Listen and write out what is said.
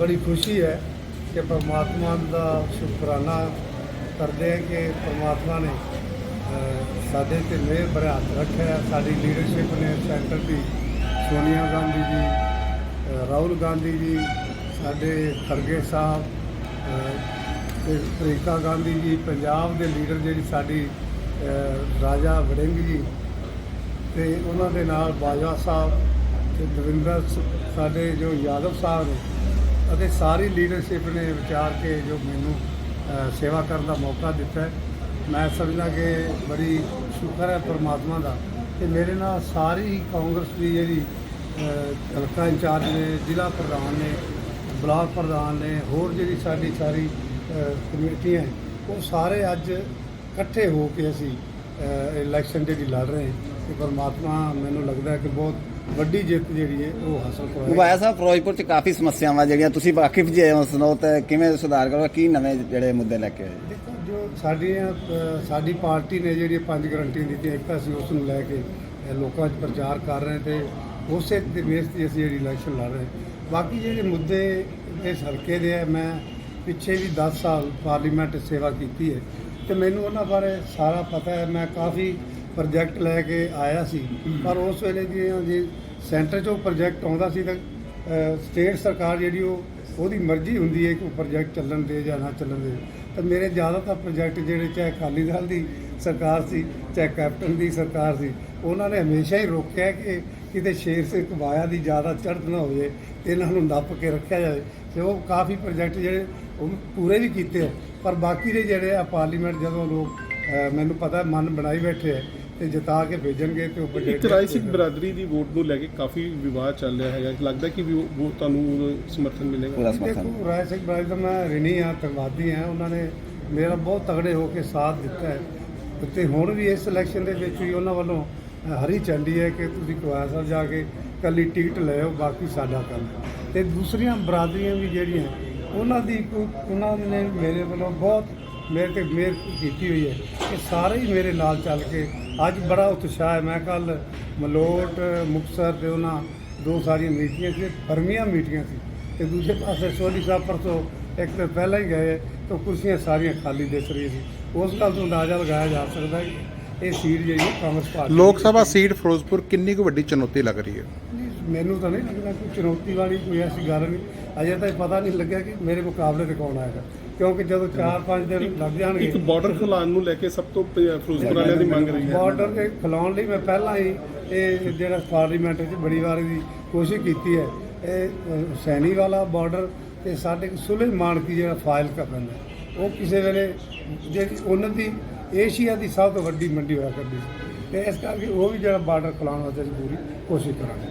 ਬੜੀ ਖੁਸ਼ੀ ਹੈ ਕਿ ਪਰਮਾਤਮਾ ਦਾ ਸ਼ੁਕਰਾਨਾ ਕਰਦੇ ਹਾਂ ਕਿ ਪਰਮਾਤਮਾ ਨੇ ਸਾਡੇ ਤੇ ਮਿਹਰ ਭਰਿਆ ਰੱਖਿਆ ਸਾਡੀ ਲੀਡਰਸ਼ਿਪ ਨੇ ਸੈਂਟਰ ਦੀ ਸੋਨੀਆ ਗਾਂਧੀ ਜੀ ਰਾਹੁਲ ਗਾਂਧੀ ਜੀ ਸਾਡੇ ਖਰਗੇ ਸਾਹਿਬ ਅਹ, ਤੇ ਪ੍ਰਿੰਕਾ ਗਾਂਧੀ ਜੀ ਪੰਜਾਬ ਦੇ ਲੀਡਰ ਜਿਹੜੀ ਸਾਡੀ ਰਾਜਾ ਵੜਿੰਗ ਜੀ ਤੇ ਉਹਨਾਂ ਦੇ ਨਾਲ ਬਾਜਵਾ ਸਾਹਿਬ ਤੇ ਦਵਿੰਦਰ ਸਾਡੇ ਜੋ ਯਾਦਵ ਸਾਹਿਬ ਨੇ ਅਤੇ ਸਾਰੀ ਲੀਡਰਸ਼ਿਪ ਨੇ ਵਿਚਾਰ ਕੇ ਜੋ ਮੈਨੂੰ ਸੇਵਾ ਕਰਨ ਦਾ ਮੌਕਾ ਦਿੱਤਾ ਮੈਂ ਸਮਝਦਾ ਕਿ ਬੜੀ ਸ਼ੁਕਰ ਹੈ ਪਰਮਾਤਮਾ ਦਾ ਕਿ ਮੇਰੇ ਨਾਲ ਸਾਰੀ ਕਾਂਗਰਸ ਦੀ ਜਿਹੜੀ ਹਲਕਾ ਇੰਚਾਰਜ ਨੇ, ਜ਼ਿਲ੍ਹਾ ਪ੍ਰਧਾਨ ਨੇ, ਬਲਾਕ ਪ੍ਰਧਾਨ ਨੇ, ਹੋਰ ਜਿਹੜੀ ਸਾਡੀ ਸਾਰੀ ਕਮੇਟੀਆਂ ਉਹ ਸਾਰੇ ਅੱਜ ਇਕੱਠੇ ਹੋ ਕੇ ਅਸੀਂ ਇਲੈਕਸ਼ਨ ਜਿਹੜੀ ਲੜ ਰਹੇ ਹਾਂ। ਤੇ ਪਰਮਾਤਮਾ ਮੈਨੂੰ ਲੱਗਦਾ ਕਿ ਬਹੁਤ ਵੱਡੀ ਜਿੱਤ ਜਿਹੜੀ ਹੈ ਉਹ ਹਾਸਲ ਕਰਵਾਏਗਾ ਮੁਬਾਇਆ ਸਾਹਿਬ ਫਿਰੋਜ਼ਪੁਰ ਚ ਕਾਫੀ ਸਮੱਸਿਆਵਾਂ ਜਿਹੜੀਆਂ ਤੁਸੀਂ ਵਾਕਿਫ ਜੇ ਹੋ ਸੁਣੋ ਤੇ ਕਿਵੇਂ ਸੁਧਾਰ ਕਰੋ ਕੀ ਨਵੇਂ ਜਿਹੜੇ ਮੁੱਦੇ ਲੈ ਕੇ ਆਏ? ਦੇਖੋ ਜੋ ਸਾਡੀਆਂ ਅ, ਸਾਡੀ ਪਾਰਟੀ ਨੇ ਜਿਹੜੀਆਂ ਪੰਜ ਗਰੰਟੀਆਂ ਦਿੱਤੀਆਂ ਇੱਕ ਤਾਂ ਅਸੀਂ ਉਸ ਨੂੰ ਲੈ ਕੇ ਅ, ਲੋਕਾਂ 'ਚ ਪ੍ਰਚਾਰ ਕਰ ਰਹੇ ਤੇ ਉਸੇ ਦੇ ਬੇਸ ਤੇ ਅਸੀਂ ਜਿਹੜੀ ਇਲੈਕਸ਼ਨ ਲੜ ਰਹੇ ਬਾਕੀ ਜਿਹੜੇ ਮੁੱਦੇ ਇਸ ਹਲਕੇ ਦੇ ਆ ਮੈਂ ਪਿੱਛੇ ਵੀ 10 ਸਾਲ ਪਾਰਲੀਮੈਂਟ ਸੇਵਾ ਕੀਤੀ ਹੈ ਤੇ ਮੈਨੂੰ ਉਹਨਾਂ ਬਾਰੇ ਸਾਰਾ ਪਤਾ ਹੈ। ਮੈਂ ਕਾਫੀ ਪ੍ਰੋਜੈਕਟ ਲੈ ਕੇ ਆਇਆ ਸੀ। ਪਰ ਉਸ ਵੇਲੇ ਦੀਆਂ ਜੇ ਸੈਂਟਰ 'ਚੋਂ ਪ੍ਰੋਜੈਕਟ ਆਉਂਦਾ ਸੀ ਤਾਂ ਸਟੇਟ ਸਰਕਾਰ ਜਿਹੜੀ ਉਹ, ਉਹਦੀ ਮਰਜ਼ੀ ਹੁੰਦੀ ਹੈ ਕਿ ਉਹ ਪ੍ਰੋਜੈਕਟ ਚੱਲਣ ਦੇ ਜਾਂ ਨਾ ਚੱਲਣ ਦੇ। ਤਾਂ ਮੇਰੇ ਜ਼ਿਆਦਾਤਰ ਪ੍ਰੋਜੈਕਟ ਜਿਹੜੇ ਚਾਹੇ ਅਕਾਲੀ ਦਲ ਦੀ ਸਰਕਾਰ ਸੀ, ਚਾਹੇ ਕੈਪਟਨ ਦੀ ਸਰਕਾਰ ਸੀ, ਉਹਨਾਂ ਨੇ ਹਮੇਸ਼ਾ ਹੀ ਰੋਕਿਆ ਕਿ ਕਿਤੇ ਸ਼ੇਰ ਸੇ ਕਬਾਇਆ ਦੀ ਜ਼ਿਆਦਾ ਚੜ੍ਹਤ ਨਾ ਹੋਵੇ ਤੇ ਇਹਨਾਂ ਨੂੰ ਨੱਪ ਕੇ ਰੱਖਿਆ ਜਾਵੇ। ਤੇ ਉਹ ਕਾਫੀ ਪ੍ਰੋਜੈਕਟ ਜਿਹੜੇ ਉਹ ਪੂਰੇ ਵੀ ਕੀਤੇ ਆ। ਪਰ ਬਾਕੀ ਦੇ ਜਿਹੜੇ ਆ ਪਾਰਲੀਮੈਂਟ ਜਦੋਂ ਲੋਕ ਮੈਨੂੰ ਪਤਾ, ਮਨ ਬਣਾਈ ਬੈਠੇ ਆ ਤੇ ਜਿਤਾ ਕੇ ਭੇਜਣਗੇ ਤੇ ਉਹ ਇੱਕ ਰਾਏ ਸਿੰਘ ਬਰਾਦਰੀ ਦੀ ਵੋਟ ਨੂੰ ਲੈ ਕੇ ਕਾਫੀ ਵਿਵਾਦ ਚੱਲ ਰਿਹਾ ਹੈਗਾ। ਲੱਗਦਾ ਕਿ ਵੀ ਉਹ ਤੁਹਾਨੂੰ ਸਮਰਥਨ ਮਿਲੇਗਾ। ਪੂਰਾ ਸਮਰਥਨ। ਦੇਖੋ ਰਾਏ ਸਿੰਘ ਬਰਾਜ ਦਾ ਮੈਂ ਰਿਣੀ ਆ ਧੰਨਵਾਦੀ ਆ। ਉਹਨਾਂ ਨੇ ਮੇਰਾ ਬਹੁਤ ਤਗੜੇ ਹੋ ਕੇ ਸਾਥ ਦਿੱਤਾ ਹੈ। ਤੇ ਹੁਣ ਵੀ ਇਸ ਇਲੈਕਸ਼ਨ ਦੇ ਵਿੱਚ ਵੀ ਉਹਨਾਂ ਵੱਲੋਂ ਹਰੀ ਝੰਡੀ ਹੈ ਕਿ ਤੁਸੀਂ ਕੁਆਰ ਸਾਹਿਬ ਜਾ ਕੇ ਕੱਲੀ ਟਿਕਟ ਲੈ ਆਓ ਬਾਕੀ ਸਾਡਾ ਕੰਮ। ਤੇ ਦੂਸਰੀਆਂ ਬਰਾਦਰੀਆਂ ਵੀ ਜਿਹੜੀਆਂ ਉਹਨਾਂ ਦੀ ਉਹਨਾਂ ਨੇ ਮੇਰੇ ਵੱਲੋਂ ਬਹੁਤ ਮੇਰੇ ਤੇ ਮਿਹਰ ਕੀਤੀ ਹੋਈ ਹੈ ਕਿ ਸਾਰੇ ਹੀ ਮੇਰੇ ਨਾਲ ਚੱਲ ਕੇ ਅੱਜ ਬੜਾ ਉਤਸ਼ਾਹ ਹੈ। ਮੈਂ ਕੱਲ ਮਲੋਟ ਮੁਕਤਸਰ ਤੇ ਉਹਨਾਂ ਦੋ ਸਾਰੀਆਂ ਮੀਟਿੰਗਾਂ ਸੀ ਫਰਮੀਆਂ ਮੀਟਿੰਗਾਂ ਸੀ ਤੇ ਦੂਜੇ ਪਾਸੇ ਸੋਢੀ ਸਾਹਿਬ ਪਰਸੋਂ ਇੱਕ ਦਿਨ ਪਹਿਲਾਂ ਹੀ ਗਏ ਤਾਂ ਕੁਰਸੀਆਂ ਸਾਰੀਆਂ ਖਾਲੀ ਦਿਸ ਰਹੀਆਂ ਸੀ। ਉਸ ਗੱਲ ਤੋਂ ਅੰਦਾਜ਼ਾ ਲਗਾਇਆ ਜਾ ਸਕਦਾ ਹੈ ਇਹ ਸੀਟ ਜਿਹੜੀ ਹੈ ਕਾਂਗਰਸ ਪਾਰਟੀ ਲੋਕ ਸਭਾ ਸੀਟ ਫਿਰੋਜ਼ਪੁਰ ਕਿੰਨੀ ਕੁ ਵੱਡੀ ਚੁਣੌਤੀ ਲੱਗ ਰਹੀ ਹੈ? ਮੈਨੂੰ ਤਾਂ ਨਹੀਂ ਲੱਗਦਾ ਕੋਈ ਚੁਣੌਤੀ ਵਾਲੀ ਕੋਈ ਐਸੀ ਗੱਲ ਨਹੀਂ। ਅਜੇ ਤਾਂ ਇਹ ਪਤਾ ਨਹੀਂ ਲੱਗਿਆ ਕਿ ਮੇਰੇ ਮੁਕਾਬਲੇ ਤੇ ਕੌਣ ਆਏਗਾ। ਕਿਉਂਕਿ ਜਦੋਂ 4-5 ਦਿਨ ਲੱਗ ਜਾਣਗੇ ਇੱਕ ਬਾਰਡਰ ਖੁਲਾਉਣ ਨੂੰ ਲੈ ਕੇ ਸਭ ਤੋਂ ਫਿਰੋਜ਼ਪੁਰ ਵਾਲਿਆਂ ਦੀ ਮੰਗ ਰਹੀ ਹੈ। ਬਾਰਡਰ ਤੇ ਖਿਲਾਉਣ ਲਈ ਮੈਂ ਪਹਿਲਾਂ ਹੀ ਇਹ ਜਿਹੜਾ ਪਾਰਲੀਮੈਂਟ 'ਚ ਬੜੀ ਵਾਰ ਦੀ ਕੋਸ਼ਿਸ਼ ਕੀਤੀ ਹੈ। ਇਹ ਹੁਸੈਨੀ ਵਾਲਾ ਬਾਰਡਰ ਤੇ ਸਾਡੇ ਸੁਲੇਮਾਨ ਕੀ ਜਿਹੜਾ ਫਾਈਲ ਕਾ ਪੈਂਦਾ ਉਹ ਕਿਸੇ ਵੇਲੇ ਜਿਹੜੀ ਉਹਨਾਂ ਦੀ ਏਸ਼ੀਆ ਦੀ ਸਭ ਤੋਂ ਵੱਡੀ ਮੰਡੀ ਹੋਇਆ ਕਰਦੀ ਸੀ। ਤੇ ਇਸ ਕਰਕੇ ਉਹ ਵੀ ਜਿਹੜਾ ਬਾਰਡਰ ਖਿਲਾਉਣ ਵਾਸਤੇ ਪੂਰੀ ਕੋਸ਼ਿਸ਼ ਕਰਾਂਗੇ।